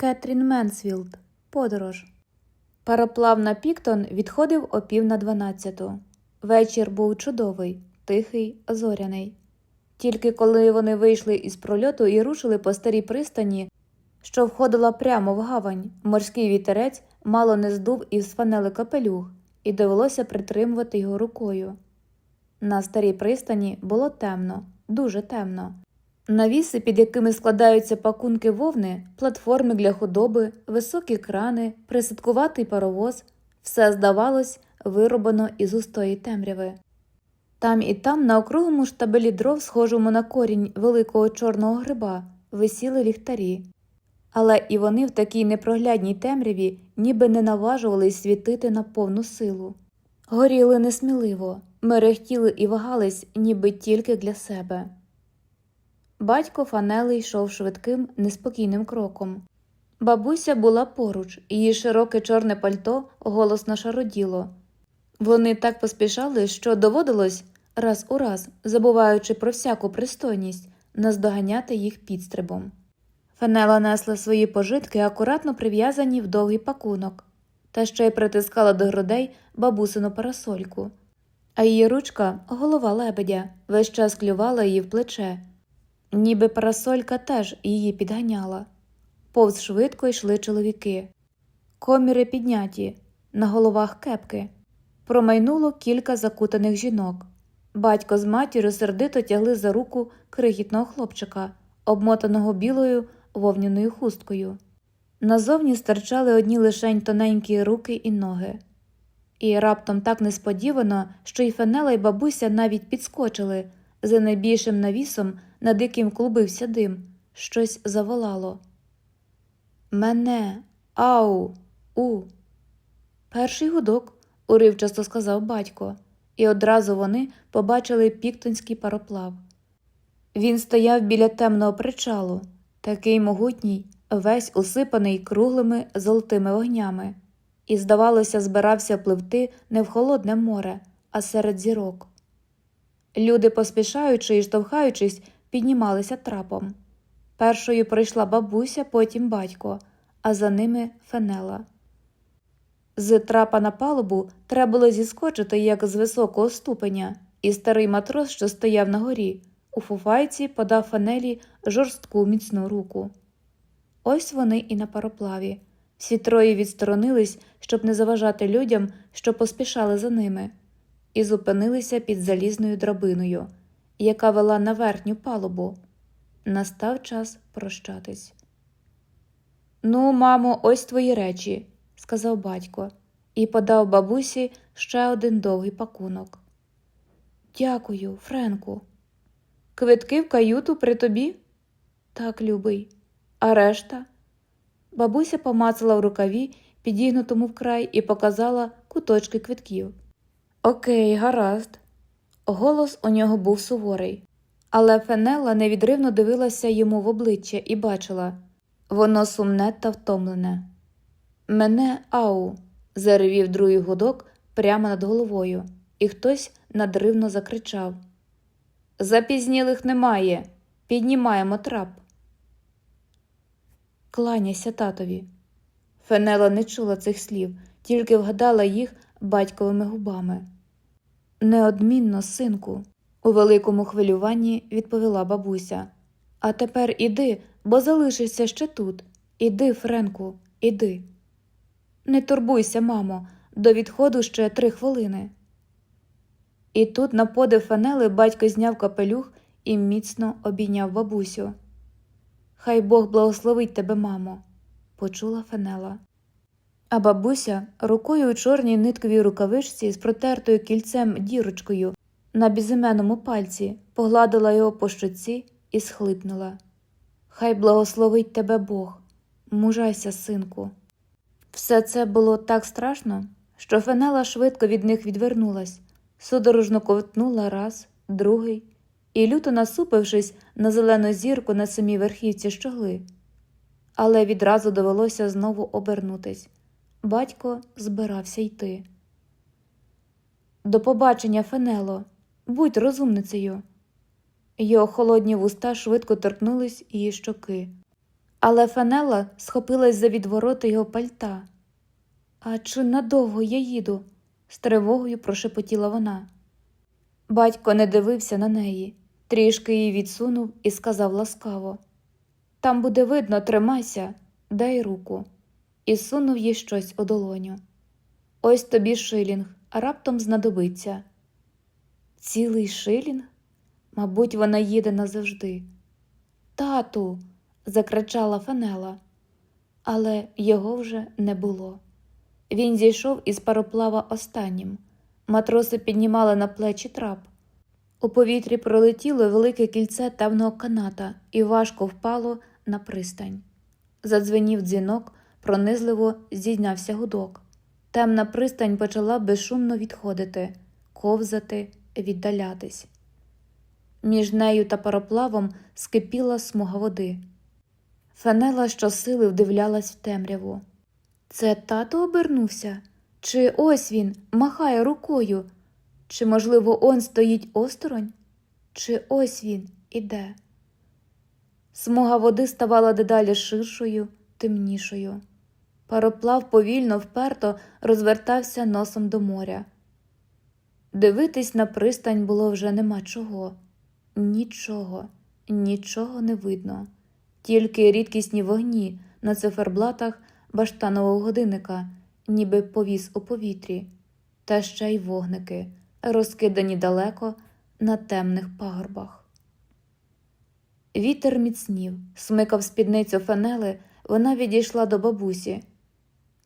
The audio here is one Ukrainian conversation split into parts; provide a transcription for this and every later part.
Кетрін Менсфілд. Подорож. Пароплав на Піктон відходив о пів на дванадцяту. Вечір був чудовий, тихий, зоряний. Тільки коли вони вийшли із прольоту і рушили по старій пристані, що входила прямо в гавань, морський вітерець мало не здув із фанели капелюх, і довелося притримувати його рукою. На старій пристані було темно, дуже темно. Навіси, під якими складаються пакунки вовни, платформи для худоби, високі крани, присадкуватий паровоз все здавалось вироблено із густої темряви. Там і там, на округлому штабелі дров, схожому на корінь великого чорного гриба, висіли ліхтарі. Але і вони в такій непроглядній темряві ніби не наважувались світити на повну силу. Горіли несміливо, мерехтіли і вагались, ніби тільки для себе. Батько Фанели йшов швидким, неспокійним кроком. Бабуся була поруч, її широке чорне пальто голосно шароділо. Вони так поспішали, що доводилось раз у раз, забуваючи про всяку пристойність, наздоганяти їх підстрибом. Фанела несла свої пожитки, акуратно прив'язані в довгий пакунок, та ще й притискала до грудей бабусину парасольку. А її ручка, голова лебедя, весь час клювала її в плече, ніби парасолька теж її підганяла. Повз швидко йшли чоловіки. Коміри підняті, на головах кепки. Промайнуло кілька закутаних жінок. Батько з матір'ю сердито тягли за руку крихітного хлопчика, обмотаного білою вовняною хусткою. Назовні стирчали одні лишень тоненькі руки і ноги. І раптом так несподівано, що і Фенела, і бабуся навіть підскочили. За найбільшим навісом, над яким клубився дим, щось заволало. Мене, ау, у. Перший гудок, уривчасто сказав батько, і одразу вони побачили піктонський пароплав. Він стояв біля темного причалу, такий могутній, весь усипаний круглими золотими вогнями, і, здавалося, збирався пливти не в холодне море, а серед зірок. Люди, поспішаючи і штовхаючись, піднімалися трапом. Першою прийшла бабуся, потім батько, а за ними фенела. З трапа на палубу треба було зіскочити, як з високого ступеня, і старий матрос, що стояв на горі, у фуфайці подав фанелі жорстку міцну руку. Ось вони і на пароплаві. Всі троє відсторонились, щоб не заважати людям, що поспішали за ними, і зупинилися під залізною драбиною, яка вела на верхню палубу. Настав час прощатись. Ну, мамо, ось твої речі, сказав батько, і подав бабусі ще один довгий пакунок. Дякую, Френку. Квитки в каюту при тобі? Так, любий. А решта? Бабуся помацала в рукаві, підігнутому вкрай, і показала куточки квитків. Окей, гаразд. Голос у нього був суворий, але Фенела невідривно дивилася йому в обличчя і бачила воно сумне та втомлене. Мене ау. заревів другий гудок прямо над головою, і хтось надривно закричав Запізнілих немає. Піднімаємо трап. Кланяйся татові. Фенела не чула цих слів, тільки вгадала їх батьковими губами. Неодмінно, синку, у великому хвилюванні відповіла бабуся. А тепер іди, бо залишишся ще тут. Іди, Френку, іди. Не турбуйся, мамо, до відходу ще три хвилини. І тут, на подив фанели, батько зняв капелюх і міцно обійняв бабусю. Хай Бог благословить тебе, мамо, почула Фенела. А бабуся рукою у чорній нитковій рукавичці з протертою кільцем дірочкою на безіменному пальці погладила його по щоці і схлипнула. Хай благословить тебе Бог, мужайся, синку. Все це було так страшно, що Фенела швидко від них відвернулась, судорожно ковтнула раз, другий і, люто насупившись на зелену зірку на самій верхівці щогли. Але відразу довелося знову обернутись. Батько збирався йти. До побачення, Фенело, будь розумницею. Його холодні вуста швидко торкнулись її щоки. Але Фенела схопилась за відвороти його пальта. А чи надовго я їду? з тривогою прошепотіла вона. Батько не дивився на неї, трішки її відсунув і сказав ласкаво Там буде видно, тримайся, дай руку, і сунув їй щось у долоню. Ось тобі шилінг, а раптом знадобиться. Цілий шилінг? Мабуть, вона їде назавжди. Тату. закричала Фенела, але його вже не було. Він зійшов із пароплава останнім. Матроси піднімали на плечі трап. У повітрі пролетіло велике кільце темного каната і важко впало на пристань. Задзвенів дзвінок, пронизливо здійнявся гудок. Темна пристань почала безшумно відходити, ковзати, віддалятись. Між нею та пароплавом скипіла смуга води. Фенела щосили вдивлялась в темряву. Це тато обернувся? Чи ось він махає рукою? Чи, можливо, он стоїть осторонь? Чи ось він іде? Смуга води ставала дедалі ширшою, темнішою. Пароплав повільно, вперто розвертався носом до моря. Дивитись на пристань було вже нема чого. Нічого, нічого не видно, тільки рідкісні вогні на циферблатах баштанового годинника, ніби повіс у повітрі, та ще й вогники, розкидані далеко на темних пагорбах. Вітер міцнів, смикав спідницю фенели, вона відійшла до бабусі.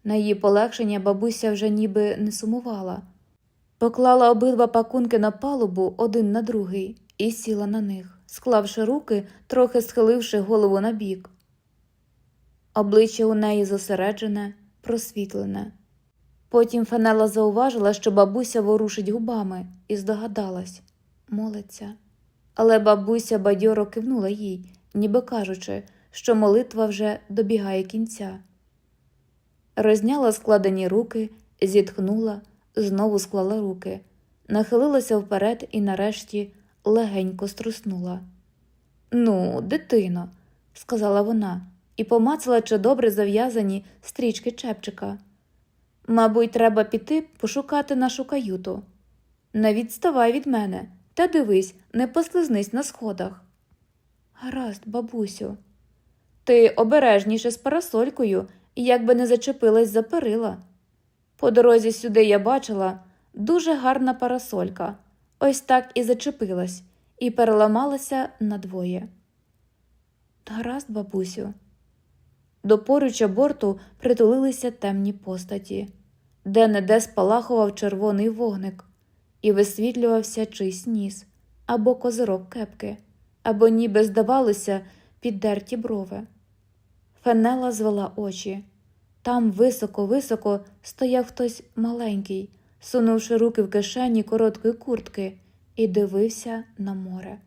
На її полегшення бабуся вже ніби не сумувала, поклала обидва пакунки на палубу один на другий і сіла на них, склавши руки, трохи схиливши голову на бік. Обличчя у неї зосереджене, просвітлене. Потім Фенела зауважила, що бабуся ворушить губами, і здогадалась молиться. Але бабуся бадьоро кивнула їй, ніби кажучи, що молитва вже добігає кінця. Розняла складені руки, зітхнула, знову склала руки, нахилилася вперед і нарешті легенько струснула. Ну, дитино, сказала вона і помацала чи добре зав'язані стрічки чепчика. Мабуть, треба піти пошукати нашу каюту. Не відставай від мене та дивись, не послизнись на сходах. Гаразд, бабусю. Ти обережніше з парасолькою, як би не зачепилась за перила. По дорозі сюди я бачила дуже гарна парасолька, ось так і зачепилась, і переламалася надвоє. Гаразд, бабусю. До поруча борту притулилися темні постаті, де неде спалахував червоний вогник, і висвітлювався чийсь ніс або козирок кепки, або ніби здавалося піддерті брови. Фенела звела очі. Там високо-високо стояв хтось маленький, сунувши руки в кишені короткої куртки, і дивився на море.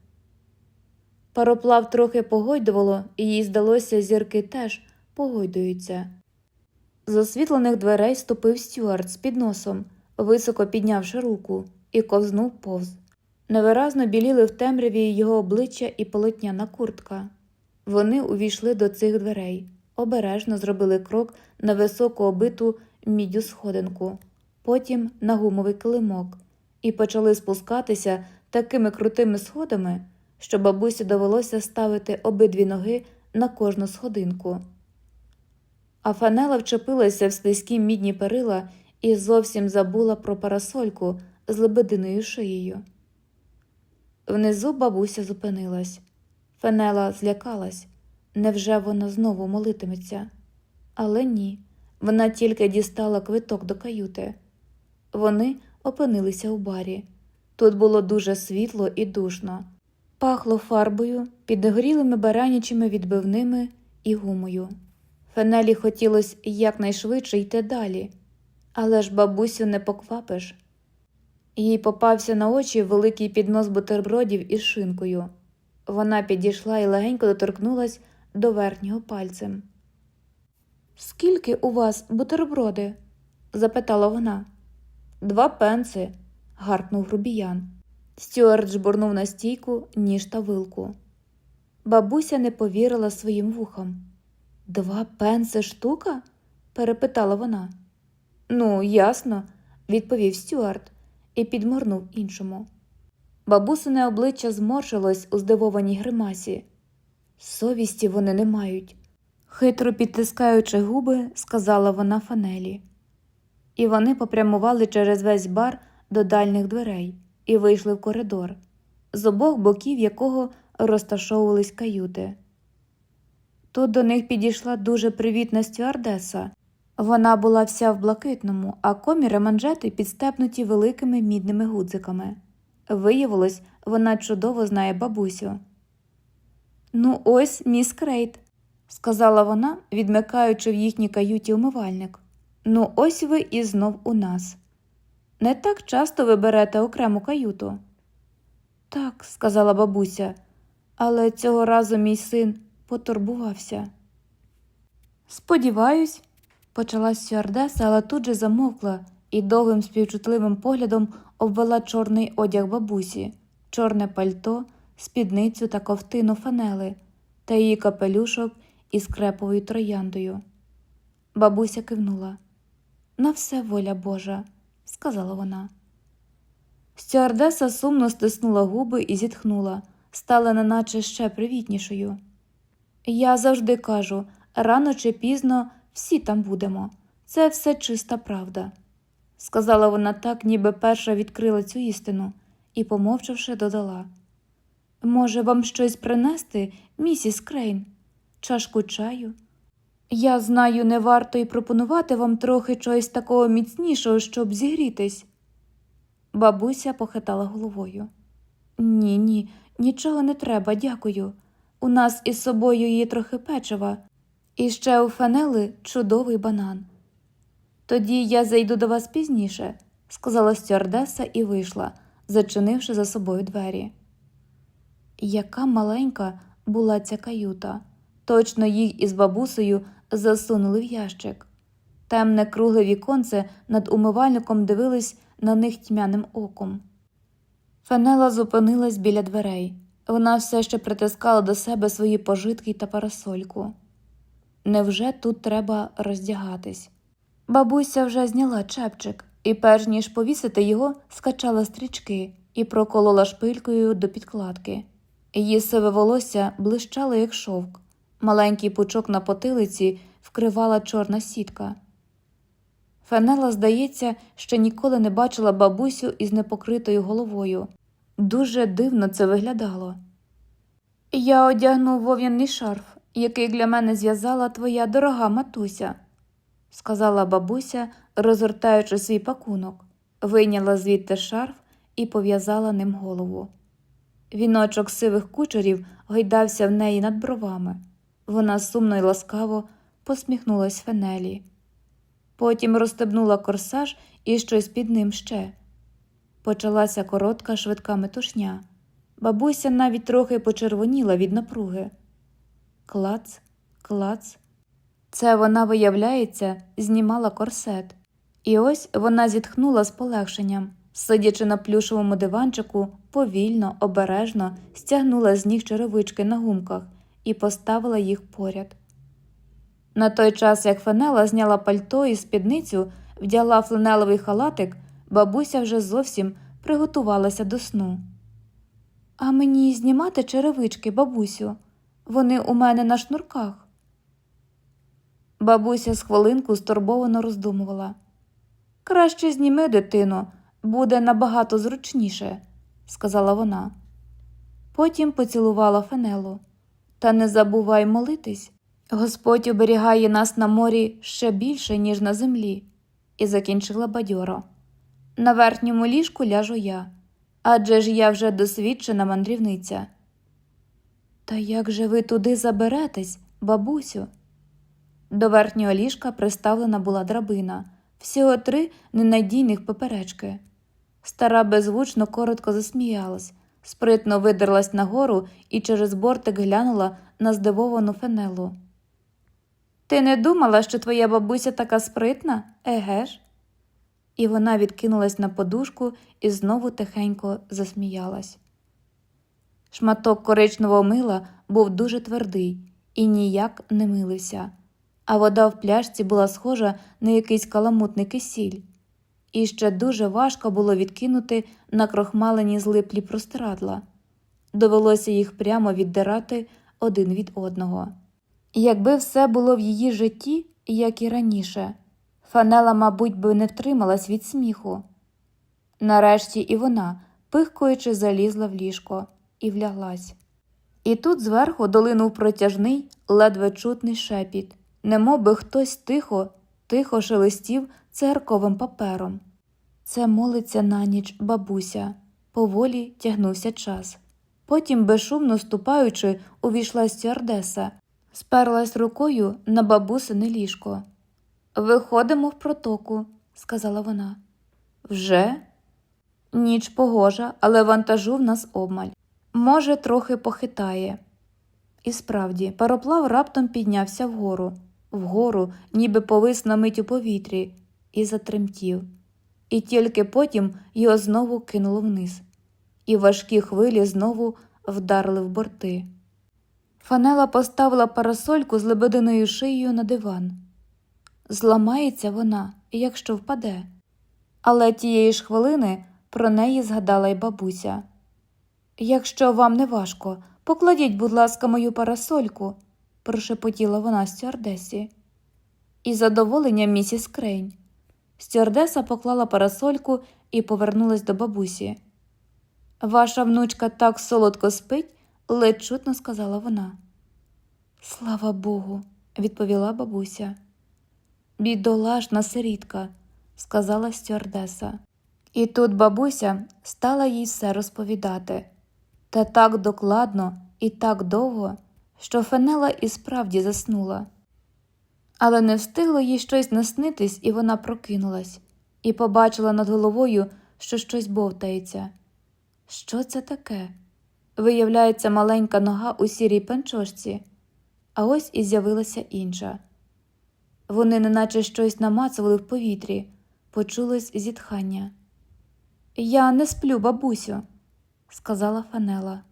Пароплав трохи погойдувало, і їй здалося, зірки теж погойдуються. З освітлених дверей ступив стюард з підносом, високо піднявши руку, і ковзнув повз. Невиразно біліли в темряві його обличчя і полотняна куртка. Вони увійшли до цих дверей, обережно зробили крок на високу обиту міддю сходинку, потім на гумовий килимок, і почали спускатися такими крутими сходами, що бабусі довелося ставити обидві ноги на кожну сходинку. А фанела вчепилася в слизькі мідні перила і зовсім забула про парасольку з лебединою шиєю. Внизу бабуся зупинилась. Фенела злякалась. Невже вона знову молитиметься? Але ні, вона тільки дістала квиток до каюти. Вони опинилися у барі. Тут було дуже світло і душно, пахло фарбою, підгорілими баранячими відбивними і гумою. Фенелі хотілося якнайшвидше йти далі, але ж бабусю не поквапиш. Їй попався на очі великий піднос бутербродів із шинкою. Вона підійшла і легенько доторкнулась до верхнього пальцем. Скільки у вас бутерброди? запитала вона. Два пенси, гаркнув грубіян. Стюарт жбурнув на стійку ніж та вилку. Бабуся не повірила своїм вухам. Два пенси штука? перепитала вона. Ну, ясно, відповів Стюарт і підморнув іншому. Бабусине обличчя зморшилось у здивованій гримасі. Совісті вони не мають, хитро підтискаючи губи, сказала вона Фанелі. І вони попрямували через весь бар до дальніх дверей і вийшли в коридор, з обох боків якого розташовувались каюти. Тут до них підійшла дуже привітна стюардеса. Вона була вся в блакитному, а коміри манжети підстепнуті великими мідними гудзиками. Виявилось, вона чудово знає бабусю. Ну, ось міс Крейт, сказала вона, відмикаючи в їхній каюті умивальник. Ну, ось ви і знов у нас. Не так часто ви берете окрему каюту. Так, сказала бабуся, але цього разу мій син потурбувався. Сподіваюсь, почала стюардеса, але тут же замовкла і довгим співчутливим поглядом обвела чорний одяг бабусі, чорне пальто, спідницю та ковтину фанели та її капелюшок із креповою трояндою. Бабуся кивнула. На все воля Божа, сказала вона. Стюардеса сумно стиснула губи і зітхнула, стала неначе ще привітнішою. Я завжди кажу рано чи пізно всі там будемо. Це все чиста правда, сказала вона так, ніби перша відкрила цю істину, і, помовчавши, додала. Може, вам щось принести, місіс Крейн, чашку чаю? Я знаю, не варто й пропонувати вам трохи чогось такого міцнішого, щоб зігрітись. Бабуся похитала головою. Ні, ні, нічого не треба, дякую. У нас із собою є трохи печива, і ще у фанели чудовий банан. Тоді я зайду до вас пізніше, сказала стюардеса і вийшла, зачинивши за собою двері. Яка маленька була ця каюта. Точно їх із бабусею засунули в ящик. Темне кругле віконце над умивальником дивились на них тьмяним оком. Фенела зупинилась біля дверей. Вона все ще притискала до себе свої пожитки та парасольку. Невже тут треба роздягатись? Бабуся вже зняла чепчик і, перш ніж повісити його, скачала стрічки і проколола шпилькою до підкладки. Її сиве волосся блищало, як шовк. Маленький пучок на потилиці вкривала чорна сітка. Фенела, здається, ще ніколи не бачила бабусю із непокритою головою. Дуже дивно це виглядало. Я одягнув вов'яний шарф, який для мене зв'язала твоя дорога матуся, сказала бабуся, розгортаючи свій пакунок, вийняла звідти шарф і пов'язала ним голову. Віночок сивих кучерів гойдався в неї над бровами. Вона сумно й ласкаво посміхнулась Фенелі. Потім розстебнула корсаж і щось під ним ще. Почалася коротка швидка метушня. Бабуся навіть трохи почервоніла від напруги. Клац, клац. Це вона, виявляється, знімала корсет. І ось вона зітхнула з полегшенням, сидячи на плюшовому диванчику, повільно, обережно стягнула з ніг черевички на гумках і поставила їх поряд. На той час, як Фенела зняла пальто і спідницю, вдягла фланелевий халатик, бабуся вже зовсім приготувалася до сну. А мені знімати черевички, бабусю, вони у мене на шнурках. Бабуся з хвилинку стурбовано роздумувала. Краще зніми, дитино, буде набагато зручніше, сказала вона. Потім поцілувала Фенелу. Та не забувай молитись. Господь оберігає нас на морі ще більше, ніж на землі, і закінчила бадьоро. На верхньому ліжку ляжу я, адже ж я вже досвідчена мандрівниця. Та як же ви туди заберетесь, бабусю? До верхнього ліжка приставлена була драбина, всього три ненадійних поперечки. Стара беззвучно коротко засміялась, спритно видерлась нагору і через бортик глянула на здивовану фенелу. Ти не думала, що твоя бабуся така спритна, еге ж? І вона відкинулась на подушку і знову тихенько засміялась. Шматок коричневого мила був дуже твердий, і ніяк не милився, а вода в пляшці була схожа на якийсь каламутний кисіль. І ще дуже важко було відкинути на крохмалені злиплі простирадла. Довелося їх прямо віддирати один від одного. Якби все було в її житті, як і раніше, Фанела, мабуть, би не втрималась від сміху. Нарешті і вона, пихкуючи, залізла в ліжко і вляглась. І тут зверху долинув протяжний, ледве чутний шепіт, немов би хтось тихо, тихо шелестів церковим папером. Це молиться на ніч бабуся, поволі тягнувся час. Потім, безшумно ступаючи, увійшла стюардеса, сперлась рукою на бабусине ліжко. Виходимо в протоку, сказала вона. Вже? Ніч погожа, але вантажу в нас обмаль. Може, трохи похитає. І справді, пароплав раптом піднявся вгору, вгору, ніби повис на мить у повітрі, і затремтів. І тільки потім його знову кинуло вниз, і важкі хвилі знову вдарили в борти. Фанела поставила парасольку з лебединою шиєю на диван. Зламається вона, якщо впаде. Але тієї ж хвилини про неї згадала й бабуся. Якщо вам не важко, покладіть, будь ласка, мою парасольку, прошепотіла вона стюардесі. Із задоволенням місіс Крейн. Стюардеса поклала парасольку і повернулась до бабусі. Ваша внучка так солодко спить, ледь чутно сказала вона. Слава Богу, відповіла бабуся. Бідолашна сирітка, сказала стюардеса. І тут бабуся стала їй все розповідати. Та так докладно і так довго, що Фенела і справді заснула. Але не встигло їй щось наснитись, і вона прокинулась, і побачила над головою, що щось бовтається. Що це таке? Виявляється, маленька нога у сірій панчошці, а ось і з'явилася інша. Вони неначе щось намацували в повітрі, почулось зітхання. Я не сплю, бабусю, сказала Фанела.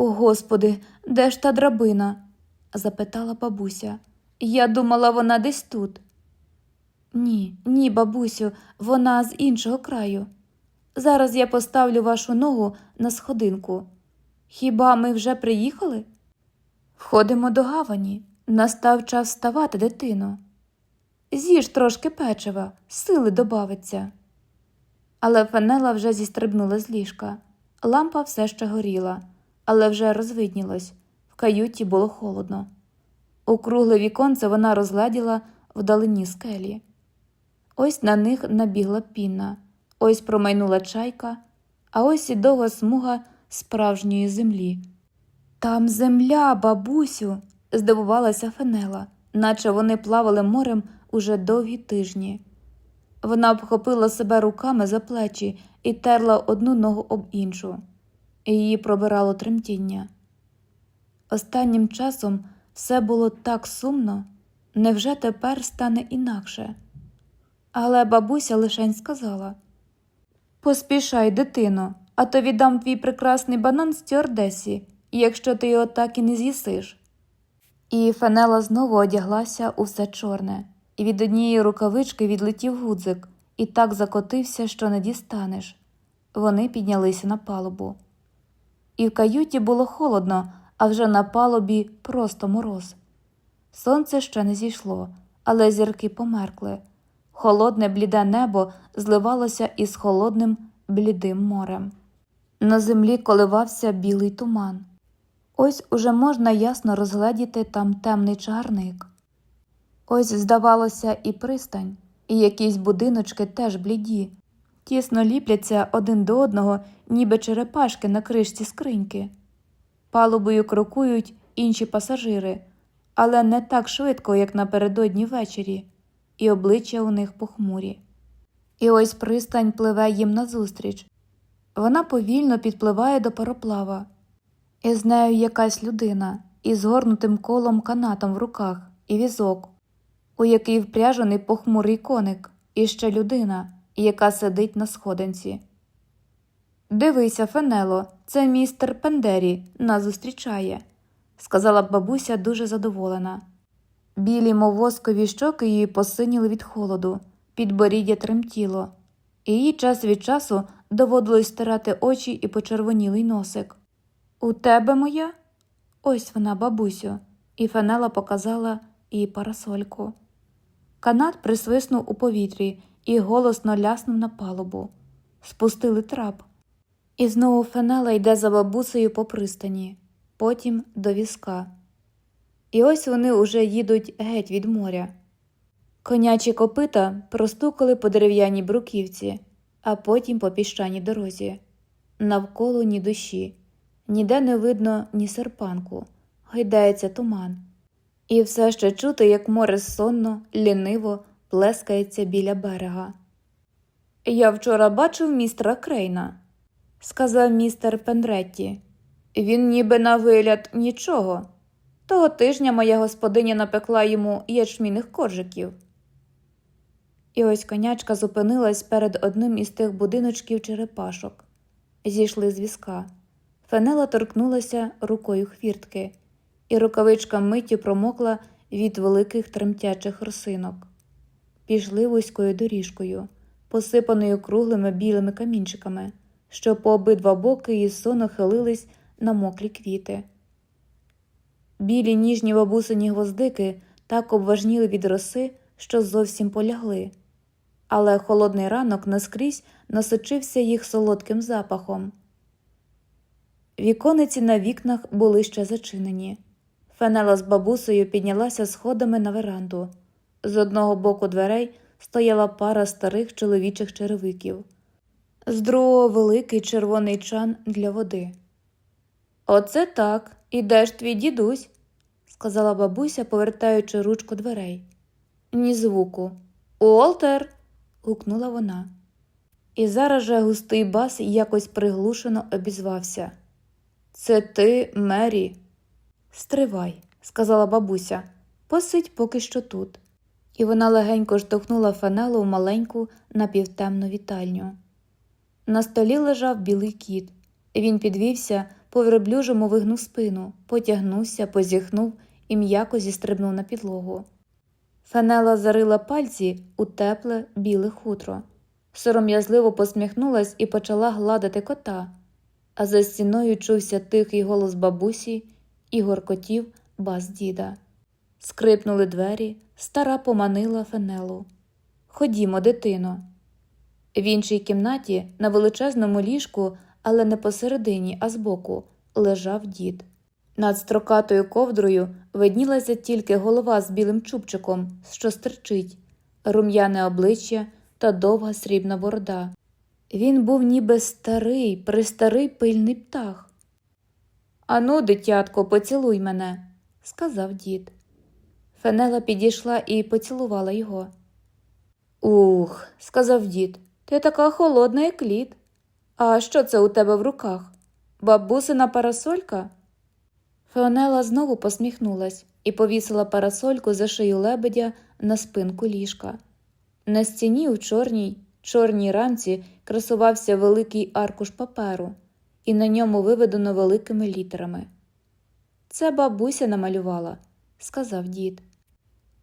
О, господи, де ж та драбина? запитала бабуся. Я думала, вона десь тут. Ні, ні, бабусю, вона з іншого краю. Зараз я поставлю вашу ногу на сходинку. Хіба ми вже приїхали? Входимо до гавані. Настав час вставати, дитино. З'їж трошки печива, сили добавиться. Але Фенела вже зістрибнула з ліжка. Лампа все ще горіла, але вже розвиднілось. В каюті було холодно. У кругле віконце вона розгляділа вдалині скелі. Ось на них набігла піна, ось промайнула чайка, а ось і довга смуга справжньої землі. Там земля, бабусю, здивувалася Фенела, наче вони плавали морем уже довгі тижні. Вона обхопила себе руками за плечі і терла одну ногу об іншу. Її пробирало тремтіння. Останнім часом все було так сумно, невже тепер стане інакше? Але бабуся лишень сказала Поспішай, дитино, а то віддам твій прекрасний банан стюардесі, якщо ти його так і не з'їсиш. І Фенела знову одяглася у все чорне, і від однієї рукавички відлетів гудзик і так закотився, що не дістанеш. Вони піднялися на палубу. І в каюті було холодно, а вже на палубі просто мороз. Сонце ще не зійшло, але зірки померкли. Холодне бліде небо зливалося із холодним блідим морем. На землі коливався білий туман. Ось уже можна ясно розгледіти там темний чагарник. Ось, здавалося, і пристань, і якісь будиночки теж бліді, тісно ліпляться один до одного, ніби черепашки на кришці скриньки. Палубою крокують інші пасажири, але не так швидко, як напередодні ввечері, і обличчя у них похмурі. І ось пристань пливе їм назустріч. Вона повільно підпливає до пароплава. І з нею якась людина із згорнутим колом канатом в руках і візок, у який впряжений похмурий коник, і ще людина, яка сидить на сходинці. Дивися, Фенело, це містер Пендері нас зустрічає, сказала бабуся дуже задоволена. Білі, мов воскові щоки її посиніли від холоду, підборіддя тремтіло, і їй час від часу доводилось стирати очі і почервонілий носик. У тебе моя? Ось вона, бабусю, і Фенела показала їй парасольку. Канат присвиснув у повітрі і голосно ляснув на палубу. Спустили трап. І знову Фенела йде за бабусею по пристані, потім до візка. І ось вони уже їдуть геть від моря. Конячі копита простукали по дерев'яній бруківці, а потім по піщаній дорозі. Навколо ні душі, ніде не видно ні серпанку, гайдається туман. І все ще чути, як море сонно, ліниво плескається біля берега. Я вчора бачив містера Крейна, сказав містер Пенретті. Він ніби на вигляд нічого. Того тижня моя господиня напекла йому ячмінних коржиків. І ось конячка зупинилась перед одним із тих будиночків черепашок. Зійшли з візка. Фенела торкнулася рукою хвіртки, і рукавичка миттю промокла від великих тремтячих росинок. Пішли вузькою доріжкою, посипаною круглими білими камінчиками, що по обидва боки із соно хилились на мокрі квіти. Білі ніжні бабусині гвоздики так обважніли від роси, що зовсім полягли, але холодний ранок наскрізь насочився їх солодким запахом. Вікониці на вікнах були ще зачинені. Фенела з бабусею піднялася сходами на веранду. З одного боку дверей стояла пара старих чоловічих черевиків, з другого великий червоний чан для води. Оце так, і де ж твій дідусь? сказала бабуся, повертаючи ручку дверей. Ні звуку. Уолтер. гукнула вона. І зараз же густий бас якось приглушено обізвався. Це ти, Мері. Стривай, сказала бабуся, посидь поки що тут. І вона легенько штовхнула фанелу в маленьку напівтемну вітальню. На столі лежав білий кіт. Він підвівся, по верблюжому вигнув спину, потягнувся, позіхнув і м'яко зістрибнув на підлогу. Фенела зарила пальці у тепле біле хутро, сором'язливо посміхнулась і почала гладити кота, а за стіною чувся тихий голос бабусі і горкотів бас діда. Скрипнули двері, стара поманила Фенелу. Ходімо, дитино. В іншій кімнаті на величезному ліжку, але не посередині, а збоку, лежав дід. Над строкатою ковдрою виднілася тільки голова з білим чубчиком, що стерчить, рум'яне обличчя та довга срібна борода. Він був ніби старий, престарий пильний птах. Ану, дитятко, поцілуй мене, сказав дід. Фенела підійшла і поцілувала його. Ух, сказав дід, ти така холодна, як лід. А що це у тебе в руках? Бабусина парасолька? Феонела знову посміхнулась і повісила парасольку за шию лебедя на спинку ліжка. На стіні у чорній, чорній рамці красувався великий аркуш паперу, і на ньому виведено великими літерами. Це бабуся намалювала, сказав дід.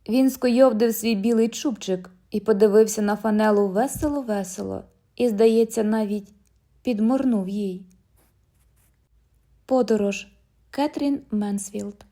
Він скойовдив свій білий чубчик і подивився на фанелу весело-весело і, здається, навіть підморнув їй. Подорож Кетрін Менсфілд